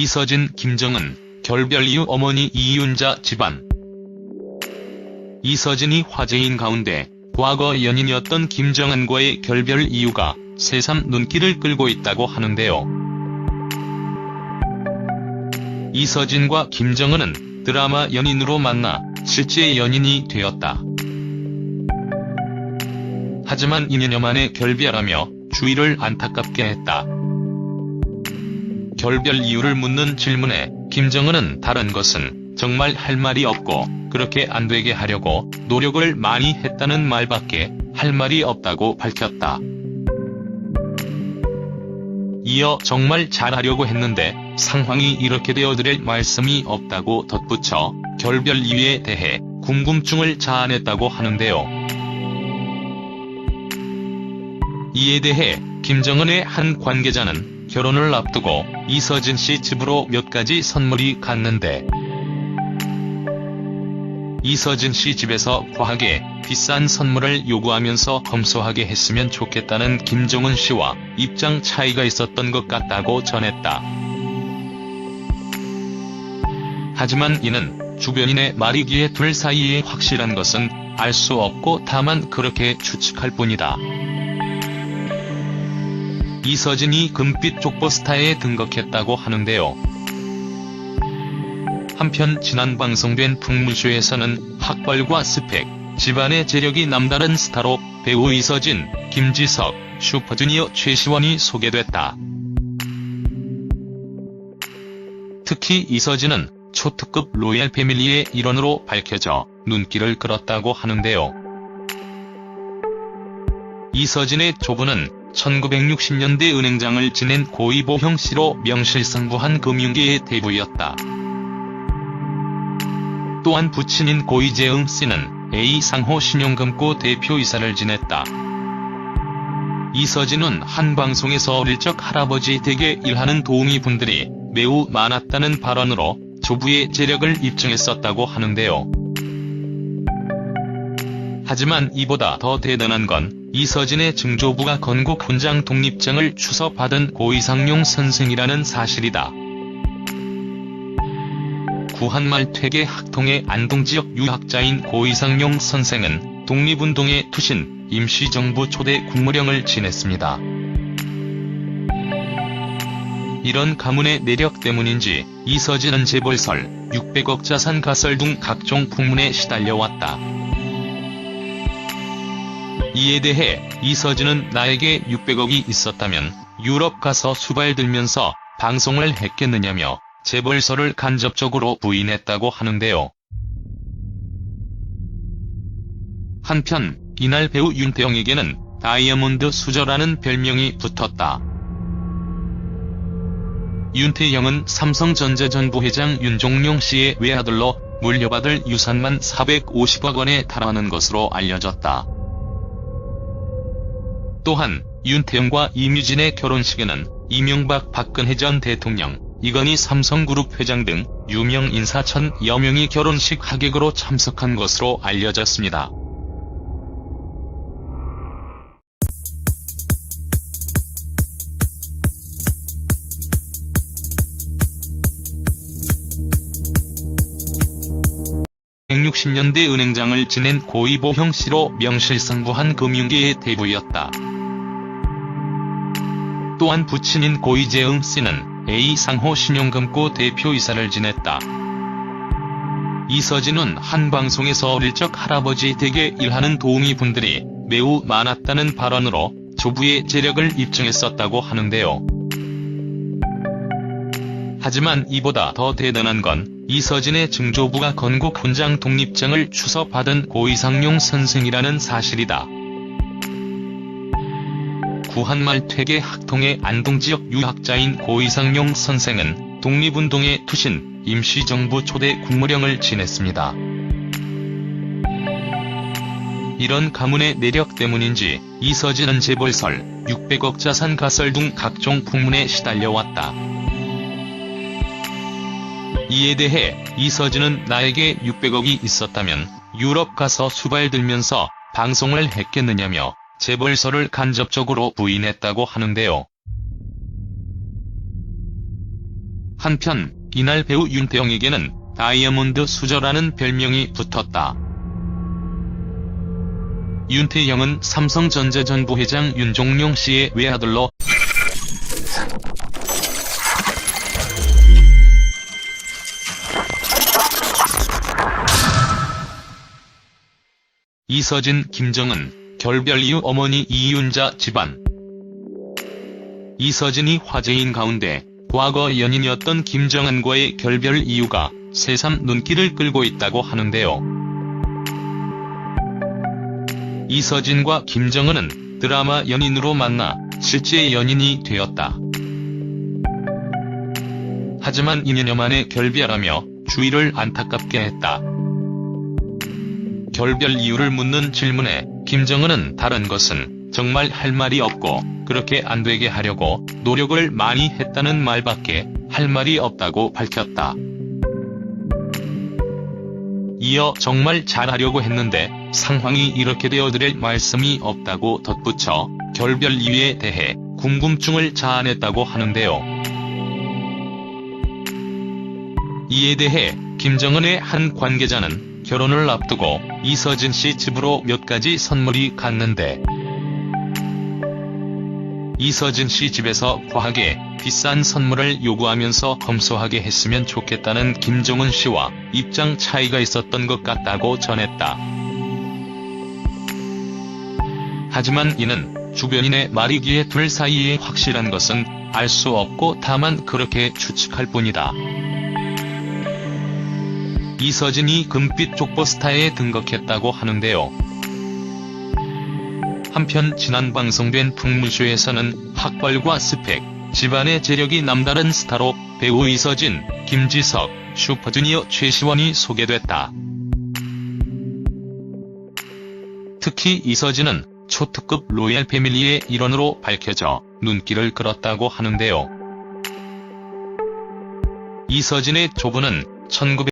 이서진, 김정은, 결별 이후 어머니 이윤자 집안. 이서진이 화제인 가운데 과거 연인이었던 김정은과의 결별 이유가 새삼 눈길을 끌고 있다고 하는데요. 이서진과 김정은은 드라마 연인으로 만나 실제 연인이 되었다. 하지만 2년여 만에 결별하며 주위를 안타깝게 했다. 결별 이유를 묻는 질문에 김정은은 다른 것은 정말 할 말이 없고 그렇게 안 되게 하려고 노력을 많이 했다는 말밖에 할 말이 없다고 밝혔다. 이어 정말 잘하려고 했는데 상황이 이렇게 되어드릴 말씀이 없다고 덧붙여 결별 이유에 대해 궁금증을 자아냈다고 하는데요. 이에 대해 김정은의 한 관계자는 결혼을 앞두고 이서진 씨 집으로 몇 가지 선물이 갔는데 이서진 씨 집에서 과하게 비싼 선물을 요구하면서 검소하게 했으면 좋겠다는 김정은 씨와 입장 차이가 있었던 것 같다고 전했다. 하지만 이는 주변인의 말이기에 둘 사이에 확실한 것은 알 수 없고 다만 그렇게 추측할 뿐이다. 이서진이 금빛 족보스타에 등극했다고 하는데요. 한편 지난 방송된 풍문쇼에서는 학벌과 스펙, 집안의 재력이 남다른 스타로 배우 이서진, 김지석, 슈퍼주니어 최시원이 소개됐다. 특히 이서진은 초특급 로얄 패밀리의 일원으로 밝혀져 눈길을 끌었다고 하는데요. 이서진의 조부는 1960년대 은행장을 지낸 고위보형 씨로 명실상부한 금융계의 대부였다. 또한 부친인 고이재응 씨는 A상호 신용금고 대표이사를 지냈다. 이서진은 한 방송에서 어릴 적 할아버지 댁에 일하는 도우미 분들이 매우 많았다는 발언으로 조부의 재력을 입증했었다고 하는데요. 하지만 이보다 더 대단한 건 이서진의 증조부가 건국 훈장 독립장을 추서받은 고이상용 선생이라는 사실이다. 구한말 퇴계 학통의 안동지역 유학자인 고이상용 선생은 독립운동의 투신, 임시정부 초대 국무령을 지냈습니다. 이런 가문의 내력 때문인지 이서진은 재벌설, 600억 자산 가설 등 각종 풍문에 시달려왔다. 이에 대해 이서진은 나에게 600억이 있었다면 유럽 가서 수발 들면서 방송을 했겠느냐며 재벌설을 간접적으로 부인했다고 하는데요. 한편 이날 배우 윤태영에게는 다이아몬드 수저라는 별명이 붙었다. 윤태영은 삼성전자 전 부회장 윤종룡 씨의 외아들로 물려받을 유산만 450억 원에 달하는 것으로 알려졌다. 또한 윤태영과 이뮤진의 결혼식에는 이명박 박근혜 전 대통령, 이건희 삼성그룹 회장 등 유명 인사 천여 명이 결혼식 하객으로 참석한 것으로 알려졌습니다. (160년대) 은행장을 지낸 고위보형 씨로 명실상부한 금융계의 대부였다. 또한 부친인 고이재응 씨는 A상호 신용금고 대표이사를 지냈다. 이서진은 한 방송에서 어릴 적 할아버지 댁에 일하는 도우미 분들이 매우 많았다는 발언으로 조부의 재력을 입증했었다고 하는데요. 하지만 이보다 더 대단한 건 이서진의 증조부가 건국 훈장 독립장을 추서받은 고이상용 선생이라는 사실이다. 구한말 퇴계 학통의 안동지역 유학자인 고이상용 선생은 독립운동의 투신, 임시정부 초대 국무령을 지냈습니다. 이런 가문의 내력 때문인지 이서진은 재벌설, 600억 자산 가설 등 각종 풍문에 시달려왔다. 이에 대해 이서진은 나에게 600억이 있었다면 유럽 가서 수발 들면서 방송을 했겠느냐며 재벌설을 간접적으로 부인했다고 하는데요. 한편 이날 배우 윤태영에게는 다이아몬드 수저라는 별명이 붙었다. 윤태영은 삼성전자 전 부회장 윤종룡 씨의 외아들로 이서진, 김정은, 결별 이후 어머니 이윤자 집안 이서진이 화제인 가운데 과거 연인이었던 김정은과의 결별 이유가 새삼 눈길을 끌고 있다고 하는데요. 이서진과 김정은은 드라마 연인으로 만나 실제 연인이 되었다. 하지만 2년여 만에 결별하며 주위를 안타깝게 했다. 결별 이유를 묻는 질문에 김정은은 다른 것은 정말 할 말이 없고 그렇게 안 되게 하려고 노력을 많이 했다는 말밖에 할 말이 없다고 밝혔다. 이어 정말 잘하려고 했는데 상황이 이렇게 되어드릴 말씀이 없다고 덧붙여 결별 이유에 대해 궁금증을 자아냈다고 하는데요. 이에 대해 김정은의 한 관계자는 결혼을 앞두고 이서진 씨 집으로 몇 가지 선물이 갔는데 이서진 씨 집에서 과하게 비싼 선물을 요구하면서 검소하게 했으면 좋겠다는 김정은 씨와 입장 차이가 있었던 것 같다고 전했다. 하지만 이는 주변인의 말이기에 둘 사이에 확실한 것은 알 수 없고 다만 그렇게 추측할 뿐이다. 이서진이 금빛 족보스타에 등극했다고 하는데요. 한편 지난 방송된 풍물쇼에서는 학벌과 스펙, 집안의 재력이 남다른 스타로 배우 이서진, 김지석, 슈퍼주니어 최시원이 소개됐다. 특히 이서진은 초특급 로얄 패밀리의 일원으로 밝혀져 눈길을 끌었다고 하는데요. 이서진의 조부는 1900